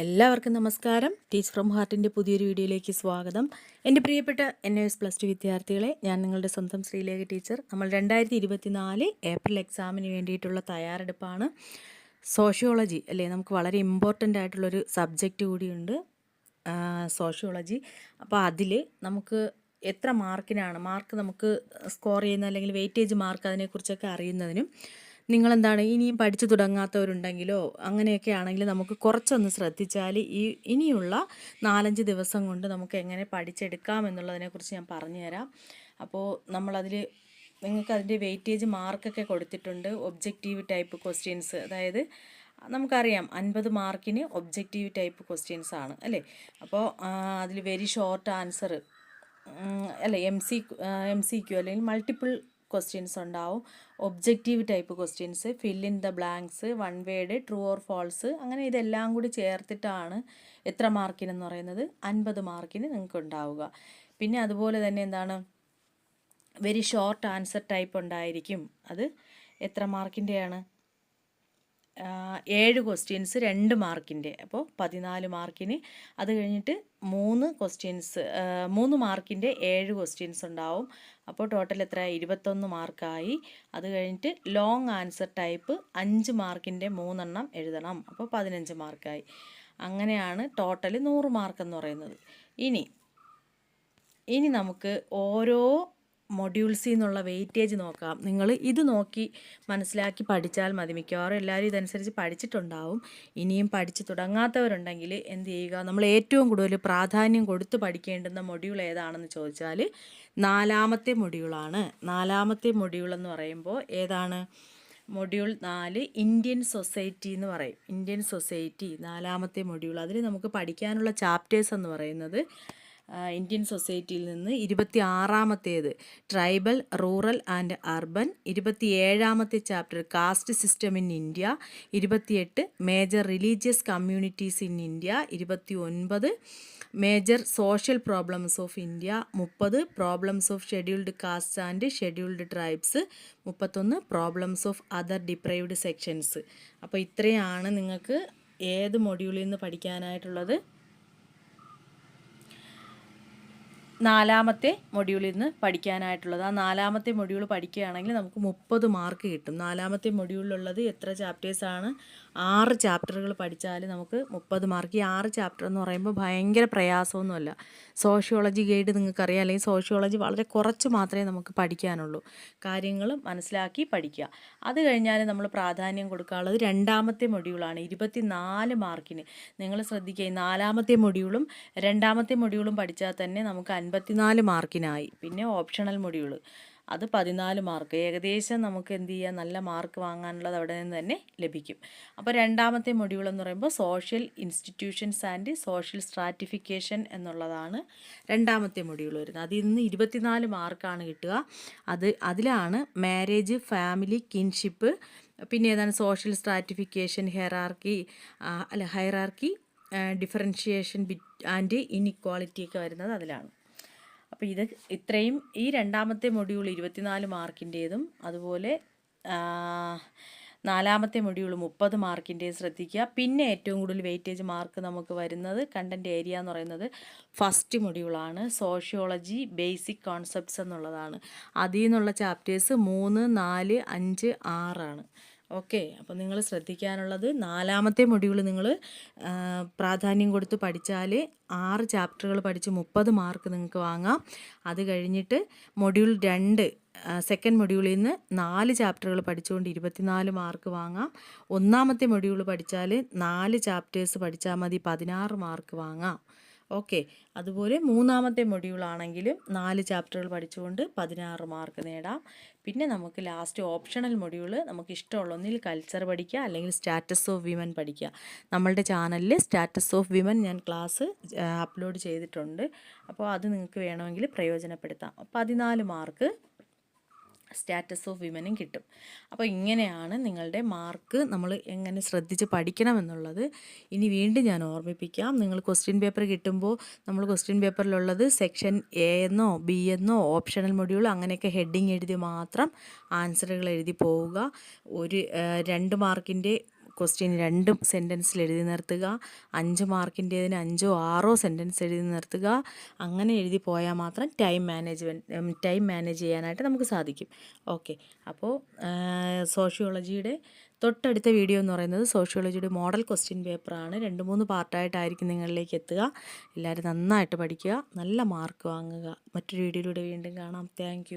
എല്ലാവർക്കും നമസ്കാരം. Teach from ഹാർട്ടിന്റെ പുതിയൊരു വീഡിയോയിലേക്ക് സ്വാഗതം. എന്റെ പ്രിയപ്പെട്ട എൻ എസ് പ്ലസ് ടു വിദ്യാർത്ഥികളെ ഞാൻ നിങ്ങളുടെ സ്വന്തം ശ്രീലേഖ ടീച്ചർ. നമ്മൾ രണ്ടായിരത്തി ഇരുപത്തിനാല് ഏപ്രിൽ എക്സാമിന് വേണ്ടിയിട്ടുള്ള തയ്യാറെടുപ്പാണ്. സോഷ്യോളജി അല്ലേ? നമുക്ക് വളരെ ഇമ്പോർട്ടന്റ് ആയിട്ടുള്ളൊരു സബ്ജക്റ്റ് കൂടിയുണ്ട്. സോഷ്യോളജി അപ്പോൾ അതിൽ നമുക്ക് എത്ര മാർക്കിനാണ് മാർക്ക് നമുക്ക് സ്കോർ ചെയ്യുന്ന അല്ലെങ്കിൽ വെയിറ്റേജ് മാർക്ക് അതിനെക്കുറിച്ചൊക്കെ അറിയുന്നതിനും നിങ്ങളെന്താണ്? ഇനിയും പഠിച്ചു തുടങ്ങാത്തവരുണ്ടെങ്കിലോ? അങ്ങനെയൊക്കെ ആണെങ്കിൽ നമുക്ക് കുറച്ചൊന്ന് ശ്രദ്ധിച്ചാൽ ഈ ഇനിയുള്ള നാലഞ്ച് ദിവസം കൊണ്ട് നമുക്ക് എങ്ങനെ പഠിച്ചെടുക്കാം എന്നുള്ളതിനെക്കുറിച്ച് ഞാൻ പറഞ്ഞുതരാം. അപ്പോൾ നമ്മളതിൽ നിങ്ങൾക്ക് അതിന്റെ വെയിറ്റേജ് മാർക്കൊക്കെ കൊടുത്തിട്ടുണ്ട്. Objective type questions. അതായത് നമുക്കറിയാം അൻപത് മാർക്കിന് ഒബ്ജക്റ്റീവ് ടൈപ്പ് ക്വസ്റ്റ്യൻസ് ആണ് അല്ലേ? അപ്പോൾ അതിൽ വെരി ഷോർട്ട് ആൻസർ അല്ല? M C M C Q അല്ലെങ്കിൽ മൾട്ടിപ്പിൾ ക്വസ്റ്റ്യൻസ് ഉണ്ടാവും. Objective type questions fill in the blanks one word true or false അങ്ങനെ ഇതെല്ലാം കൂടി ചേർത്തിട്ടാണ് എത്ര മാർക്കിനെന്ന് പറയുന്നത്? അൻപത് മാർക്കിന് നിങ്ങൾക്ക് ഉണ്ടാവുക. പിന്നെ അതുപോലെ തന്നെ എന്താണ്? വെരി ഷോർട്ട് ആൻസർ ടൈപ്പ് ഉണ്ടായിരിക്കും. അത് എത്ര മാർക്കിന്റെയാണ് ഏഴ് ക്വസ്റ്റ്യൻസ് രണ്ട് മാർക്കിന്റെ അപ്പോൾ പതിനാല് മാർക്കിന് അത് കഴിഞ്ഞിട്ട് മൂന്ന് ക്വസ്റ്റ്യൻസ് മൂന്ന് മാർക്കിന്റെ ഏഴ് ക്വസ്റ്റ്യൻസ് ഉണ്ടാവും. അപ്പോൾ ടോട്ടൽ എത്ര ഇരുപത്തൊന്ന് മാർക്കായി അത് കഴിഞ്ഞിട്ട് ലോങ് ആൻസർ ടൈപ്പ് അഞ്ച് മാർക്കിന്റെ മൂന്നെണ്ണം എഴുതണം. അപ്പോൾ പതിനഞ്ച് മാർക്കായി അങ്ങനെയാണ് ടോട്ടൽ നൂറ് മാർക്ക് എന്ന് പറയുന്നത്. ഇനി ഇനി നമുക്ക് ഓരോ മൊഡ്യൂൾസിൽ നിന്നുള്ള വെയിറ്റേജ് നോക്കാം. നിങ്ങൾ ഇത് നോക്കി മനസ്സിലാക്കി പഠിച്ചാൽ മതി. മിക്കവാറും എല്ലാവരും ഇതനുസരിച്ച് പഠിച്ചിട്ടുണ്ടാവും. ഇനിയും പഠിച്ച് തുടങ്ങാത്തവരുണ്ടെങ്കിൽ എന്ത് ചെയ്യുക? നമ്മൾ ഏറ്റവും കൂടുതൽ പ്രാധാന്യം കൊടുത്ത് പഠിക്കേണ്ടുന്ന മൊഡ്യൂൾ ഏതാണെന്ന് ചോദിച്ചാൽ നാലാമത്തെ മൊഡ്യൂളാണ് നാലാമത്തെ മൊഡ്യൂൾ എന്ന് പറയുമ്പോൾ ഏതാണ്? മൊഡ്യൂൾ നാല് ഇന്ത്യൻ സൊസൈറ്റി എന്ന് പറയും. ഇന്ത്യൻ സൊസൈറ്റി നാലാമത്തെ മൊഡ്യൂൾ അതിൽ നമുക്ക് പഠിക്കാനുള്ള ചാപ്റ്റേഴ്സ് എന്ന് പറയുന്നത് ഇന്ത്യൻ സൊസൈറ്റിയിൽ നിന്ന് ഇരുപത്തി ആറാമത്തേത് ട്രൈബൽ റൂറൽ ആൻഡ് അർബൻ ഇരുപത്തി ഏഴാമത്തെ chapter caste system in India ഇരുപത്തിയെട്ട് major religious communities in India ഇരുപത്തി ഒൻപത് major social problems of India മുപ്പത് problems of scheduled caste and scheduled tribes മുപ്പത്തൊന്ന് problems of other deprived sections അപ്പോൾ ഇത്രയാണ് നിങ്ങൾക്ക് ഏത് മൊഡ്യൂളിൽ നിന്ന് പഠിക്കാനായിട്ടുള്ളത്? നാലാമത്തെ മൊഡ്യൂളിൽ നിന്ന് പഠിക്കാനായിട്ടുള്ളത്. ആ നാലാമത്തെ മൊഡ്യൂൾ പഠിക്കുകയാണെങ്കിൽ നമുക്ക് മുപ്പത് മാർക്ക് കിട്ടും. നാലാമത്തെ മൊഡ്യൂളിലുള്ളത് എത്ര ചാപ്റ്റേഴ്സാണ് ആറ് ചാപ്റ്ററുകൾ പഠിച്ചാൽ നമുക്ക് മുപ്പത് മാർക്ക് ഈ ആറ് ചാപ്റ്റർ എന്ന് പറയുമ്പോൾ ഭയങ്കര പ്രയാസമൊന്നുമല്ല. സോഷ്യോളജി ഗൈഡ് നിങ്ങൾക്കറിയാം. അല്ലെങ്കിൽ സോഷ്യോളജി വളരെ കുറച്ച് മാത്രമേ നമുക്ക് പഠിക്കാനുള്ളൂ. കാര്യങ്ങൾ മനസ്സിലാക്കി പഠിക്കുക. അത് കഴിഞ്ഞാൽ നമ്മൾ പ്രാധാന്യം കൊടുക്കാനുള്ളത് രണ്ടാമത്തെ മൊഡ്യൂളാണ് ഇരുപത്തി നാല് മാർക്കിന് നിങ്ങൾ ശ്രദ്ധിക്കുക നാലാമത്തെ മൊഡ്യൂളും രണ്ടാമത്തെ മൊഡ്യൂളും പഠിച്ചാൽ തന്നെ നമുക്ക് അൻപത്തിനാല് മാർക്കിനായി. പിന്നെ ഓപ്ഷണൽ മൊഡ്യൂൾ അത് പതിനാല് മാർക്ക്. ഏകദേശം നമുക്ക് എന്ത് ചെയ്യാം? നല്ല മാർക്ക് വാങ്ങാനുള്ളത് അവിടെ നിന്ന് തന്നെ ലഭിക്കും. അപ്പോൾ രണ്ടാമത്തെ മൊഡ്യൂൾ എന്ന് പറയുമ്പോൾ social institutions and social stratification എന്നുള്ളതാണ് രണ്ടാമത്തെ മൊഡ്യൂൾ വരുന്നത്. അതിൽ നിന്ന് ഇരുപത്തിനാല് മാർക്കാണ് കിട്ടുക. അത് അതിലാണ് മാരേജ് ഫാമിലി കിൻഷിപ്പ് പിന്നെ ഏതാണ്? സോഷ്യൽ സ്ട്രാറ്റിഫിക്കേഷൻ ഹെറാർക്കി അല്ല hierarchy differentiation bit and inequality ഒക്കെ വരുന്നത് അതിലാണ്. അപ്പോൾ ഇത് ഇത്രയും ഈ രണ്ടാമത്തെ മൊഡ്യൂൾ ഇരുപത്തിനാല് മാർക്കിന്റേതും അതുപോലെ നാലാമത്തെ മൊഡ്യൂൾ മുപ്പത് മാർക്കിന്റെ ശ്രദ്ധിക്കുക. പിന്നെ ഏറ്റവും കൂടുതൽ വെയിറ്റേജ് മാർക്ക് നമുക്ക് വരുന്നത് കണ്ടന്റ് ഏരിയ എന്ന് പറയുന്നത് ഫസ്റ്റ് മൊഡ്യൂളാണ് സോഷ്യോളജി ബേസിക് കോൺസെപ്റ്റ്സ് എന്നുള്ളതാണ്. അതിൽ നിന്നുള്ള ചാപ്റ്റേഴ്സ് മൂന്ന് നാല് അഞ്ച് ആറാണ് ഓക്കെ അപ്പോൾ നിങ്ങൾ ശ്രദ്ധിക്കാനുള്ളത് നാലാമത്തെ മൊഡ്യൂൾ നിങ്ങൾ പ്രാധാന്യം കൊടുത്ത് പഠിച്ചാൽ ആറ് ചാപ്റ്ററുകൾ പഠിച്ച് മുപ്പത് മാർക്ക് നിങ്ങൾക്ക് വാങ്ങാം. അത് കഴിഞ്ഞിട്ട് മൊഡ്യൂൾ രണ്ട് സെക്കൻഡ് മൊഡ്യൂളിൽ നിന്ന് നാല് ചാപ്റ്ററുകൾ പഠിച്ചുകൊണ്ട് ഇരുപത്തിനാല് മാർക്ക് വാങ്ങാം. ഒന്നാമത്തെ മൊഡ്യൂൾ പഠിച്ചാൽ നാല് ചാപ്റ്റേഴ്സ് പഠിച്ചാൽ മതി പതിനാറ് മാർക്ക് വാങ്ങാം. ഓക്കെ. അതുപോലെ മൂന്നാമത്തെ മൊഡ്യൂളാണെങ്കിലും നാല് ചാപ്റ്ററുകൾ പഠിച്ചുകൊണ്ട് പതിനാറ് മാർക്ക് നേടാം. പിന്നെ നമുക്ക് ലാസ്റ്റ് ഓപ്ഷണൽ മൊഡ്യൂൾ നമുക്ക് ഇഷ്ടമുള്ള ഒന്നിൽ കൾച്ചർ പഠിക്കുക അല്ലെങ്കിൽ സ്റ്റാറ്റസ് ഓഫ് വിമൻ പഠിക്കുക. നമ്മളുടെ ചാനലിൽ സ്റ്റാറ്റസ് ഓഫ് വിമൻ ഞാൻ ക്ലാസ് അപ്ലോഡ് ചെയ്തിട്ടുണ്ട്. അപ്പോൾ അത് നിങ്ങൾക്ക് വേണമെങ്കിൽ പ്രയോജനപ്പെടുത്താം. പതിനാല് മാർക്ക് സ്റ്റാറ്റസ് ഓഫ് വിമനും കിട്ടും. അപ്പോൾ ഇങ്ങനെയാണ് നിങ്ങളുടെ മാർക്ക് നമ്മൾ എങ്ങനെ ശ്രദ്ധിച്ച് പഠിക്കണമെന്നുള്ളത്. ഇനി വീണ്ടും ഞാൻ ഓർമ്മിപ്പിക്കാം. നിങ്ങൾ ക്വസ്റ്റ്യൻ പേപ്പർ കിട്ടുമ്പോൾ നമ്മൾ ക്വസ്റ്റ്യൻ പേപ്പറിലുള്ളത് സെക്ഷൻ എ എന്നോ ബി എന്നോ ഓപ്ഷണൽ മൊഡ്യൂൾ അങ്ങനെയൊക്കെ ഹെഡിങ് എഴുതി മാത്രം ആൻസറുകൾ എഴുതി പോവുക. ഒരു രണ്ട് മാർക്കിന്റെ ക്വസ്റ്റ്യൻ രണ്ടും സെന്റൻസിൽ എഴുതി നിർത്തുക. അഞ്ച് മാർക്കിന്റേതിന് അഞ്ചോ ആറോ സെന്റൻസ് എഴുതി നിർത്തുക. അങ്ങനെ എഴുതി പോയാൽ മാത്രം ടൈം മാനേജ്മെന്റ് ടൈം മാനേജ് ചെയ്യാനായിട്ട് നമുക്ക് സാധിക്കും. ഓക്കെ അപ്പോൾ സോഷ്യോളജിയുടെ തൊട്ടടുത്ത വീഡിയോ എന്ന് പറയുന്നത് സോഷ്യോളജിയുടെ മോഡൽ ക്വസ്റ്റ്യൻ പേപ്പറാണ് രണ്ട് മൂന്ന് പാർട്ടായിട്ടായിരിക്കും നിങ്ങളിലേക്ക് എത്തുക. എല്ലാവരും നന്നായിട്ട് പഠിക്കുക. നല്ല മാർക്ക് വാങ്ങുക. മറ്റൊരു വീഡിയോയിലൂടെ വീണ്ടും കാണാം. താങ്ക്